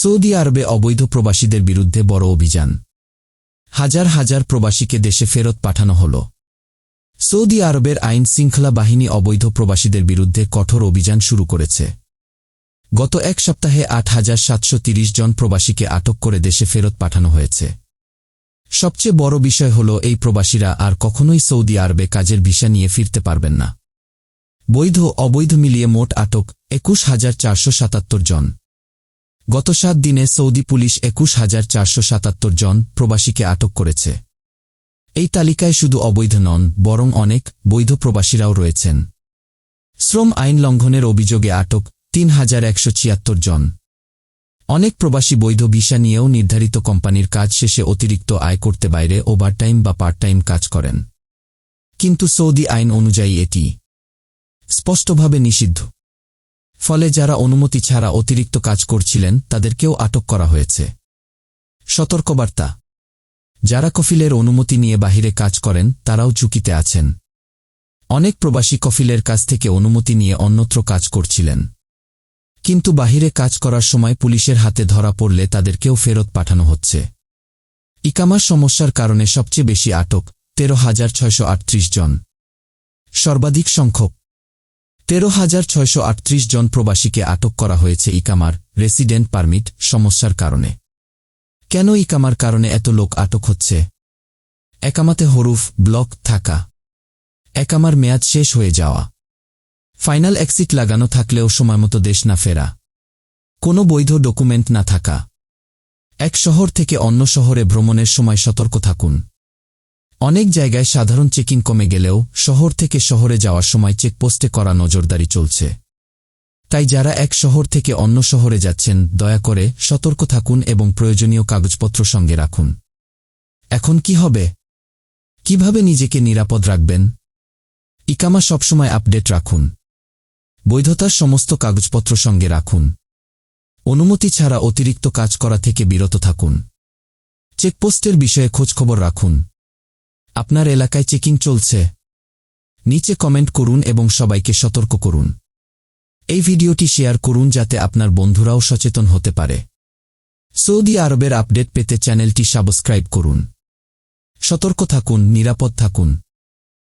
Saudi আরবে অবৈধ প্রবাসীদের বিরুদ্ধে বড় অভিযান। হাজার হাজার প্রবাসীকে দেশে ফেরত পাঠানো হল। সৌদি আরবের আইন শৃঙ্খলা বাহিনী অবৈধ প্রবাসীদের বিরুদ্ধে কঠোর অভিযান শুরু করেছে। গত এক সপ্তাহে আট হাজার সাতশো জন প্রবাসীকে আটক করে দেশে ফেরত পাঠানো হয়েছে। সবচেয়ে বড় বিষয় হল, এই প্রবাসীরা আর কখনোই সৌদি আরবে কাজের ভিসা নিয়ে ফিরতে পারবেন না। বৈধ অবৈধ মিলিয়ে মোট আটক একুশ হাজার চারশো সাতাত্তর জন। গত সাত দিনে সৌদি পুলিশ একুশ হাজার চারশো সাতাত্তর জন প্রবাসীকে আটক করেছে। এই তালিকায় শুধু অবৈধ নন, বরং অনেক বৈধ প্রবাসীরাও রয়েছেন। শ্রম আইন লঙ্ঘনের অভিযোগে আটক তিন হাজার একশো ছিয়াত্তর জন। অনেক প্রবাসী বৈধ ভিসা নিয়েও নির্ধারিত কোম্পানির কাজ শেষে অতিরিক্ত আয় করতে বাইরে ওভারটাইম বা পার্ট টাইম কাজ করেন। কিন্তু সৌদি আইন অনুযায়ী এটি স্পষ্টভাবে নিষিদ্ধ। ফলে যারা অনুমতি ছাড়া অতিরিক্ত কাজ করছিলেন, তাদেরকেও আটক করা হয়েছে। সতর্কবার্তা। যারা কফিলের অনুমতি নিয়ে বাহিরে কাজ করেন, তারাও ঝুঁকিতে আছেন। অনেক প্রবাসী কফিলের কাছ থেকে অনুমতি নিয়ে অন্যত্র কাজ করছিলেন। কিন্তু বাহিরে কাজ করার সময় পুলিশের হাতে ধরা পড়লে তাদেরকেও ফেরত পাঠানো হচ্ছে। ইকামার সমস্যার কারণে সবচেয়ে বেশি আটক তেরো হাজার ছয়শো জন। সর্বাধিক সংখ্যক। তেরো হাজার ছয়শো আটত্রিশ জন প্রবাসীকে আটক করা হয়েছে ইকামার রেসিডেন্ট পারমিট সমস্যার কারণে। কেন ইকামার কারণে এত লোক আটক হচ্ছে? একামাতে হরুফ ব্লক থাকা। একামার মেয়াদ শেষ হয়ে যাওয়া। ফাইনাল এক্সিট লাগানো থাকলেও সময়মতো দেশ না ফেরা। কোনো বৈধ ডকুমেন্ট না থাকা। এক শহর থেকে অন্য শহরে ভ্রমণের সময় সতর্ক থাকুন। অনেক জায়গায় সাধারণ চেকিং কমে গেলেও শহর থেকে শহরে যাওয়ার সময় চেকপোস্টে করা নজরদারি চলছে। তাই যারা এক শহর থেকে অন্য শহরে যাচ্ছেন, দয়া করে সতর্ক থাকুন এবং প্রয়োজনীয় কাগজপত্র সঙ্গে রাখুন। এখন কি হবে? কীভাবে নিজেকে নিরাপদ রাখবেন? ইকামা সবসময় আপডেট রাখুন। বৈধতার সমস্ত কাগজপত্র সঙ্গে রাখুন। অনুমতি ছাড়া অতিরিক্ত কাজ করা থেকে বিরত থাকুন। চেকপোস্টের বিষয়ে খোঁজখবর রাখুন। আপনার এলাকায় চেকিং চলছে। নিচে কমেন্ট করুন এবং সবাইকে সতর্ক করুন। এই ভিডিওটি শেয়ার করুন যাতে আপনার বন্ধুরাও সচেতন হতে পারে। সৌদি আরবের আপডেট পেতে চ্যানেলটি সাবস্ক্রাইব করুন। সতর্ক থাকুন, নিরাপদ থাকুন।